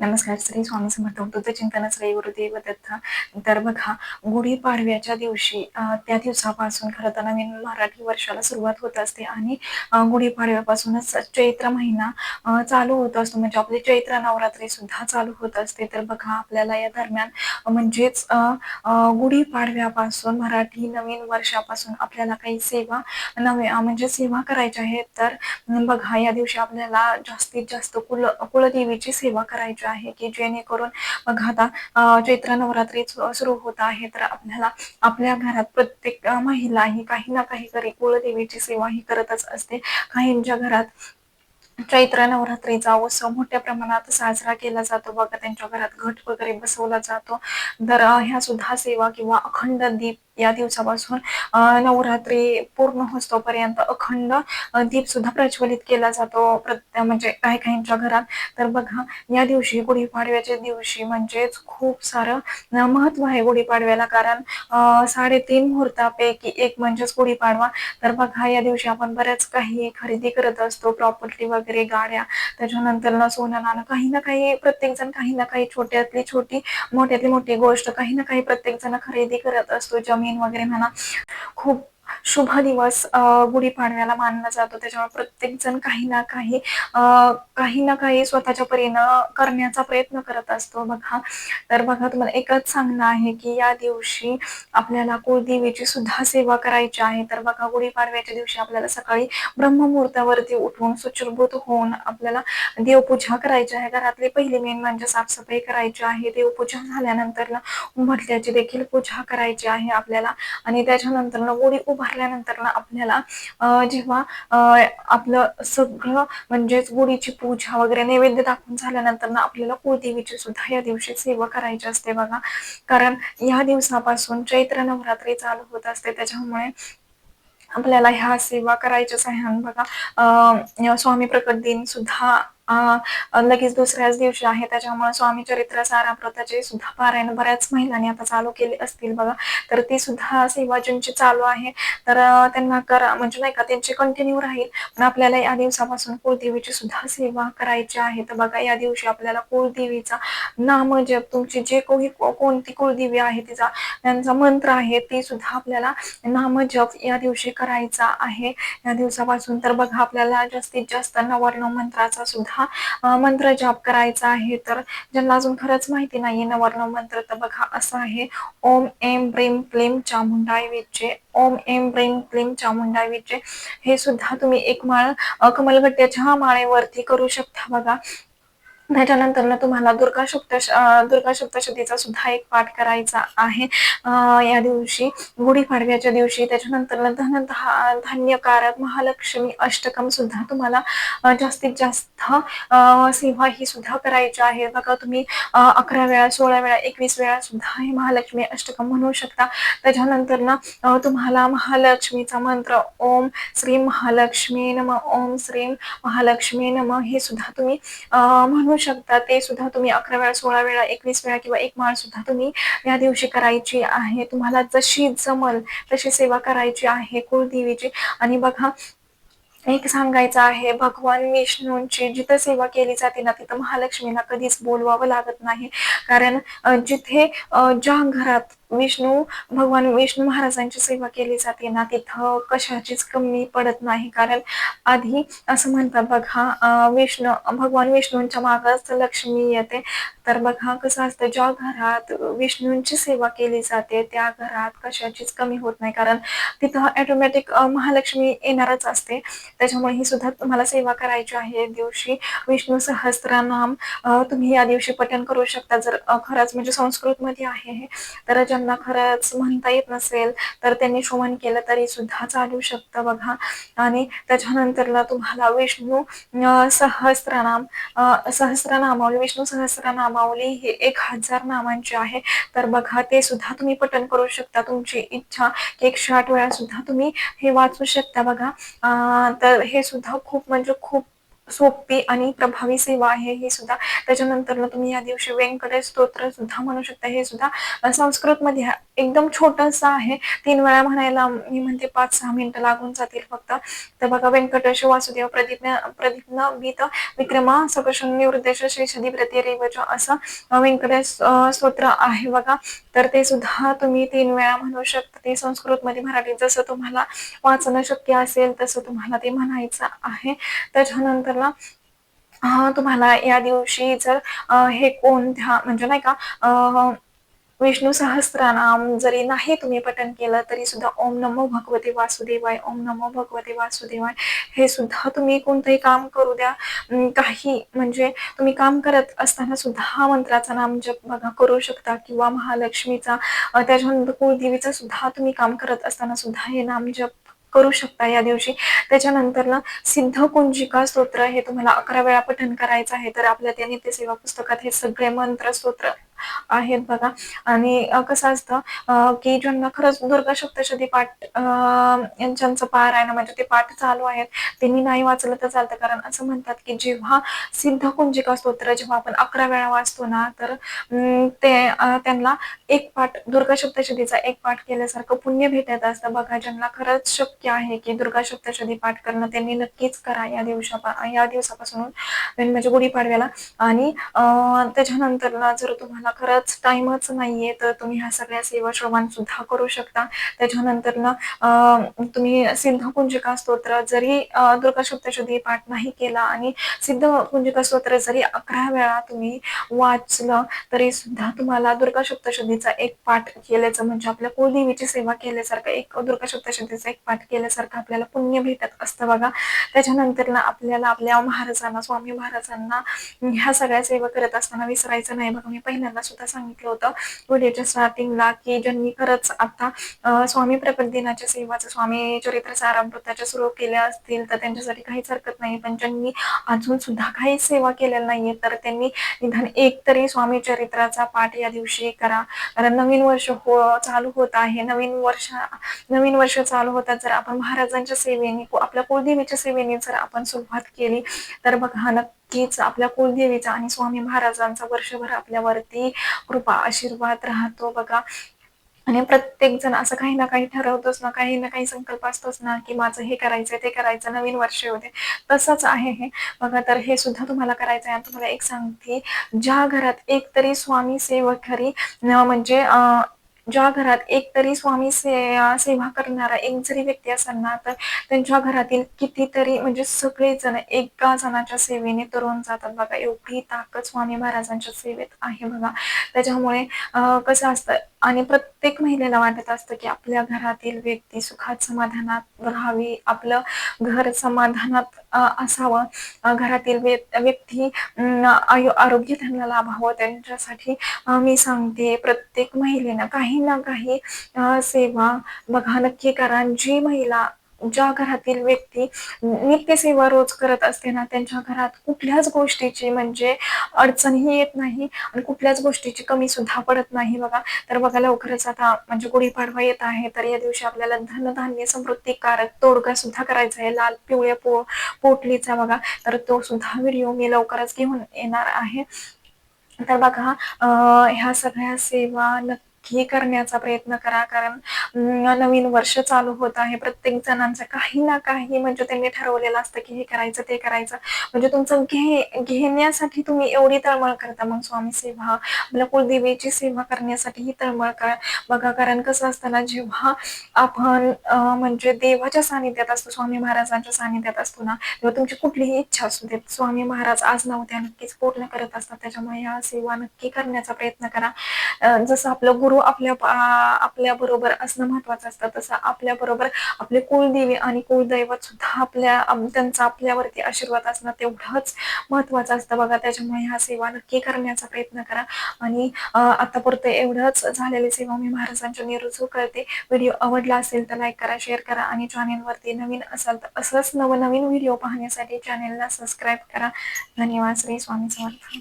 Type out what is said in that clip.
नमस्कार श्री स्वामी समर्थ. बुद्ध चिंतन श्री गुरुदेव दत्त तर बघा गुढीपाडव्याच्या दिवशी त्या दिवसापासून खरं तर नवीन मराठी वर्षाला सुरुवात होत असते आणि गुढीपाडव्यापासूनच चैत्र महिना चालू होत असतो. म्हणजे आपली चैत्र नवरात्री सुद्धा चालू होत असते. तर बघा आपल्याला या दरम्यान म्हणजेच गुढीपाडव्यापासून मराठी नवीन वर्षापासून आपल्याला काही सेवा नवे म्हणजे सेवा करायच्या आहेत तर बघा या दिवशी आपल्याला जास्तीत जास्त कुल कुलदेवीची सेवा करायची आहे की जेणेकरून बघा आता चैत्र नवरात्री सुरू होत आहे तर आपल्याला आपल्या घरात प्रत्येक महिला ही काही ना काही तरी कुलदेवीची सेवा ही करतच असते. काहींच्या घरात चैत्र नवरात्रीचा उत्सव मोठ्या प्रमाणात साजरा केला जातो. बघा त्यांच्या घरात घट वगैरे बसवला जातो. तर ह्या सुद्धा सेवा किंवा अखंड दीप या दिवसापासून नवरात्री पूर्ण होतोपर्यंत अखंड दीप सुद्धा प्रज्वलित केला जातो. प्रत्येक म्हणजे काही काहींच्या घरात. तर बघा या दिवशी गुढीपाडव्याच्या दिवशी म्हणजेच खूप सारं महत्त्व आहे गुढीपाडव्याला. कारण साडेतीन मुहूर्तापैकी एक म्हणजेच गुढीपाडवा. तर बघा या दिवशी आपण बऱ्याच काही खरेदी करत असतो. प्रॉपर्टी वगैरे गाड्या. त्याच्यानंतर ना सोनं नाणं. काही ना काही प्रत्येक जण काही ना काही छोट्यातली छोटी मोठ्यातली मोठी गोष्ट. काही ना काही प्रत्येक जण खरेदी करत असतो. जमीन वगैरे म्हणा. खूप शुभ दिवस गुढीपाडव्याला मानला जातो. त्याच्यामुळे प्रत्येक जण काही ना काही अं, काही ना काही स्वतःच्या परीनं करण्याचा प्रयत्न करत असतो. बघा तर बघा तुम्हाला एकच सांगणं आहे की या दिवशी आपल्याला कुलदेवीची सुद्धा सेवा करायची आहे. तर बघा गुढीपाडव्याच्या दिवशी आपल्याला सकाळी ब्रह्ममुहूर्तावरती उठून सुचिरभूत होऊन आपल्याला देवपूजा करायची आहे. घरातली पहिली मेन म्हणजे साफसफाई करायची आहे. देवपूजा झाल्यानंतर उंबरठ्याची देखील पूजा करायची आहे आपल्याला. आणि त्याच्यानंतर गुढी उभारल्यानंतर आपल्याला अं, जेव्हा अं, आपलं सगळं म्हणजेच गुढीची पूजा वगैरे नैवेद्य दाखवून झाल्यानंतर ना आपल्याला कुळदेवीची सुद्धा या दिवशी सेवा करायची असते बघा. कारण या दिवसापासून चैत्र नवरात्री चालू होत असते. त्याच्यामुळे आपल्याला ह्या सेवा करायच्याच आहे बघा. अं, स्वामी प्रकट दिन सुद्धा लगेच दुसऱ्याच दिवशी आहे. त्याच्यामुळे स्वामी चरित्र सारामृताचे सुद्धा पारायण बऱ्याच महिलांनी आता चालू केले असतील बघा. तर ती सुद्धा सेवा चालू आहे. तर त्यांना करा म्हणजे नाही का त्यांची कंटिन्यू राहील. पण आपल्याला या दिवसापासून कुलदेवीची सुद्धा सेवा करायची आहे. तर बघा या दिवशी आपल्याला कुळदेवीचा नाम जप तुमची जे कोणी कोणती कुळदेवी आहे तिचा त्यांचा मंत्र आहे ते सुद्धा आपल्याला नाम जप या दिवशी करायचा आहे. या दिवसापासून तर बघा आपल्याला जास्तीत जास्त नवर्ण मंत्राचा सुद्धा हा मंत्र जाप करायचा आहे. तर ज्यांना अजून खरंच माहिती नाहीये नवर्ण मंत्र तर बघा असं आहे. ओम एम ब्रीम क्लीम चामुंडाय विचे ओम एम ब्रीम क्लीम चामुंडाय विचे हे सुद्धा तुम्ही एक माळ कमलगट्ट्याच्या माळेवरती करू शकता बघा. त्याच्यानंतर ना तुम्हाला दुर्गा सप्त दुर्गा सप्तशतीचा सुद्धा एक पाठ करायचा आहे. या दिवशी गुढीपाडव्याच्या दिवशी त्याच्यानंतर ना धन धा- धान्यकारक महालक्ष्मी अष्टकम सुद्धा तुम्हाला जास्तीत जास्त सेवा ही सुद्धा करायची आहे. बघा तुम्ही अकरा वेळा सोळा वेळा एकवीस वेळा सुद्धा हे महालक्ष्मी अष्टकम म्हणू शकता. त्याच्यानंतर ना तुम्हाला महालक्ष्मीचा मंत्र ओम श्री महालक्ष्मी नम ओम श्री महालक्ष्मी नम हे सुद्धा तुम्ही म्हणू शकता. ते सुद्धा तुम्ही अकरा वेळा सोळा वेळा एकवीस वेळा किंवा एक माळ सुद्धा तुम्ही या दिवशी करायची आहे. तुम्हाला जशी जमल तशी सेवा करायची आहे कुलदेवीची. आणि बघा एक सांगायचं आहे भगवान विष्णूंची जिथं सेवा केली जाते ना तिथं महालक्ष्मीला कधीच बोलवावं लागत नाही. कारण जिथे ज्या घरात विष्णू भगवान विष्णू महाराजांची सेवा केली जाते ना तिथं कशाचीच कमी पडत नाही. कारण आधी असं म्हणतात बघा विष्णू भगवान विष्णूंच्या मागच लक्ष्मी येते. तर बघा कसं असतं ज्या घरात विष्णूंची सेवा केली जाते त्या घरात कशाचीच कमी होत नाही. कारण तिथं ऑटोमॅटिक महालक्ष्मी येणारच असते. त्याच्यामुळे ही सुद्धा तुम्हाला सेवा करायची आहे. या दिवशी विष्णू सहस्त्रनाम तुम्ही या दिवशी पठण करू शकता. जर खरंच म्हणजे संस्कृत मध्ये आहे तर तर ज्यांना खरंच म्हणता येत नसेल तर त्यांनी श्रवण केलं तरी सुद्धा चालू शकतं बघा. आणि त्याच्यानंतरला तुम्हाला विष्णू सहस्रनाम सहस्रनामावली विष्णू सहस्रनामावली ही एक हजार नामांची आहे. तर बघा ते सुद्धा तुम्ही पठन करू शकता. तुमची इच्छा एकशे आठ वेळा सुद्धा तुम्ही हे वाचू शकता बघा. तर हे सुद्धा खूप म्हणजे खूप सोपी आणि प्रभावी सेवा आहे ही सुद्धा. त्याच्यानंतर तुम्ही या दिवशी व्यंकटेश स्तोत्र सुद्धा म्हणू शकता. हे सुद्धा संस्कृत मध्ये एकदम छोटस आहे. तीन वेळा म्हणायला मी म्हणते पाच सहा मिनिटं लागून जातील फक्त. तर बघा व्यंकटेश वासुदेव प्रदीप प्रदीप्न बीत विक्रमा सकशन निवृत्तेश श्री प्रतिरेवच असं व्यंकटेश स्तोत्र आहे बघा. तर ते सुद्धा तुम्ही तीन वेळा म्हणू शकता. ते संस्कृत मध्ये मराठीत जसं तुम्हाला वाचणं शक्य असेल तसं तुम्हाला ते म्हणायचं आहे. त्याच्यानंतर ना तुम्हाला या दिवशी जर हे कोणत्या म्हणजे नाही का विष्णू सहस्त्रनाम जरी नाही तुम्ही पठन केलं तरी सुद्धा ओम नमो भगवते वासुदेवाय ओम नमो भगवते वासुदेवाय. हे सुद्धा तुम्ही कोणतंही काम करू द्या. काही म्हणजे तुम्ही काम करत असताना सुद्धा हा मंत्राचा नाम जप बघा करू शकता. किंवा महालक्ष्मीचा त्याच्यानंतर कुलदेवीचा सुद्धा तुम्ही काम करत असताना सुद्धा हे नाम जप करू शकता या दिवशी. त्याच्यानंतर ना सिद्ध कुंजिका स्तोत्र हे तुम्हाला अकरा वेळा पठण करायचं आहे. तर आपल्या त्या नित्यसेवा पुस्तकात हे सगळे मंत्र स्तोत्र आहेत बघा. आणि कसं असतं की ज्यांना खरंच दुर्गा सप्तशती पाठ ज्यांचं पारायण म्हणजे ते पाठ चालू आहेत त्यांनी नाही वाचलं तर चालतं. कारण असं म्हणतात की जेव्हा सिद्ध कुंजिका स्तोत्र जेव्हा आपण अकरा वेळा वाचतो ना तर ते त्यांना एक पाठ दुर्गा सप्तशतीचा एक पाठ केल्यासारखं पुण्य भेटत असतं. बघा ज्यांना खरंच शक्य आहे की दुर्गा सप्तशती पाठ करणं त्यांनी नक्कीच करा या दिवसा या दिवसापासून म्हणजे गुढीपाडव्याला. आणि त्याच्यानंतर जर तुम्हाला खरंच टाइमच नाहीये तर तुम्ही ह्या सगळ्या सेवा श्रवण सुद्धा करू शकता. त्याच्यानंतर ना तुम्ही सिद्ध कुंजिका स्तोत्र जरी दुर्गा सप्तशुद्धी पाठ नाही केला आणि सिद्ध कुंजिका स्तोत्र जरी अकरा वेळा तुम्ही वाचलं तरी सुद्धा तुम्हाला दुर्गा सप्तशुद्धीचा एक पाठ केल्याचं म्हणजे आपल्या कुलदेवीची सेवा केल्यासारखं एक दुर्गा सप्तशुद्धीचा एक पाठ केल्यासारखं आपल्याला पुण्य भेटत असतं बघा. त्याच्यानंतर ना आपल्याला आपल्या महाराजांना स्वामी महाराजांना ह्या सगळ्या सेवा करत असताना विसरायचं नाही बघा. मी पहिल्यांदा सुद्धा सांगितलं होतं. व्हिडिओच्या स्टार्टिंगला की ज्यांनी खरंच आता स्वामी प्रकट दिनाच्या सेवाचं स्वामी चरित्र सारामृताच्या सुरू केल्या असतील तर त्यांच्यासाठी काहीच हरकत नाही. पण ज्यांनी अजून सुद्धा काही सेवा केलेल्या नाहीये तर त्यांनी निधान एक तरी स्वामी चरित्राचा पाठ या दिवशी करा. कारण नवीन वर्ष हो चालू होत आहे. नवीन वर्ष नवीन वर्ष चालू होतात. जर आपण महाराजांच्या सेवेने आपल्या कुलदेवीच्या सेवेने जर आपण सुरुवात केली तर बघा नक्कीच आपल्या कुलदेवीचा आणि स्वामी महाराजांचा वर्षभर आपल्यावरती कृपा आशीर्वाद राहतो बघा. आणि प्रत्येक जण असं काही ना काही ठरवतोच ना काही ना काही संकल्प असतोच ना की माझं हे करायचंय ते करायचं नवीन वर्ष होते तसंच आहे हे. बघा तर हे सुद्धा तुम्हाला करायचं आहे तुम्हाला एक सांगते ज्या घरात एक तरी स्वामी सेवक घरी म्हणजे ज्या घरात एक तरी स्वामी से सेवा करणारा एक जरी व्यक्ती असेल ना तर त्यांच्या घरातील कितीतरी म्हणजे सगळेजण एका जणाच्या सेवेने तरुण जातात बघा. एवढी ताकद स्वामी महाराजांच्या सेवेत आहे बघा. त्याच्यामुळे कसं असतं आणि प्रत्येक महिलेला वाटत असतं की आपल्या घरातील व्यक्ती सुखात समाधानात राहावी आपलं घर समाधानात असावं. घरातील व्यक्ती आरोग्य त्यांना लाभावं. त्यांच्यासाठी मी सांगते प्रत्येक महिलेनं काही ना काही सेवा बघा नक्की करा. जी महिला ज्या घरातील व्यक्ती नित्यसेवा रोज करत असते ना त्यांच्या घरात कुठल्याच गोष्टीची म्हणजे अडचणही येत नाही आणि कुठल्याच गोष्टीची कमी सुद्धा पडत नाही बघा. तर बघा लवकरच आता म्हणजे गुढीपाडवा येत आहे. तर या दिवशी आपल्याला धनधान्य समृद्धीकारक तोडगा सुद्धा करायचा आहे. लाल पिवळ्या पो पोटलीचा बघा. तर तो सुद्धा व्हिडिओ मी लवकरच घेऊन येणार आहे. तर बघा ह्या सगळ्या सेवा नक्की हे करण्याचा प्रयत्न करा. कारण नवीन वर्ष चालू होत आहे. प्रत्येक जणांचं काही ना काही म्हणजे त्यांनी ठरवलेलं असतं की हे करायचं ते करायचं. म्हणजे तुमचं घे घेण्यासाठी तुम्ही एवढी तळमळ करता. मग स्वामी सेवा आपल्या कुलदेवीची सेवा करण्यासाठी ही तळमळ करा. बघा कारण कसं असताना जेव्हा आपण म्हणजे देवाच्या सानिध्यात असतो स्वामी महाराजांच्या सानिध्यात असतो ना तेव्हा तुमची कुठलीही इच्छा असू देत. स्वामी महाराज आज नव्हत्या नक्कीच पूर्ण करत असतात. त्याच्यामुळे या सेवा नक्की करण्याचा प्रयत्न करा. जसं आपलं गुरु आपल्या आपल्या बरोबर असणं महत्वाचं असतं. तसं आपल्या बरोबर आपले कुलदेवी आणि कुलदैवत सुद्धा आपल्या त्यांचा आपल्यावरती आशीर्वाद असणं तेवढंच महत्वाचं असतं बघा. त्याच्यामुळे ह्या सेवा नक्की करण्याचा प्रयत्न करा. आणि आतापर्यंत एवढंच झालेली सेवा मी महाराजांच्या निरुजू करते. व्हिडिओ आवडला असेल तर लाईक करा शेअर करा आणि चॅनेलवरती नवीन असाल तर असंच नवनवीन व्हिडिओ पाहण्यासाठी चॅनेलला सबस्क्राईब करा. धन्यवाद श्री स्वामी समर्थ.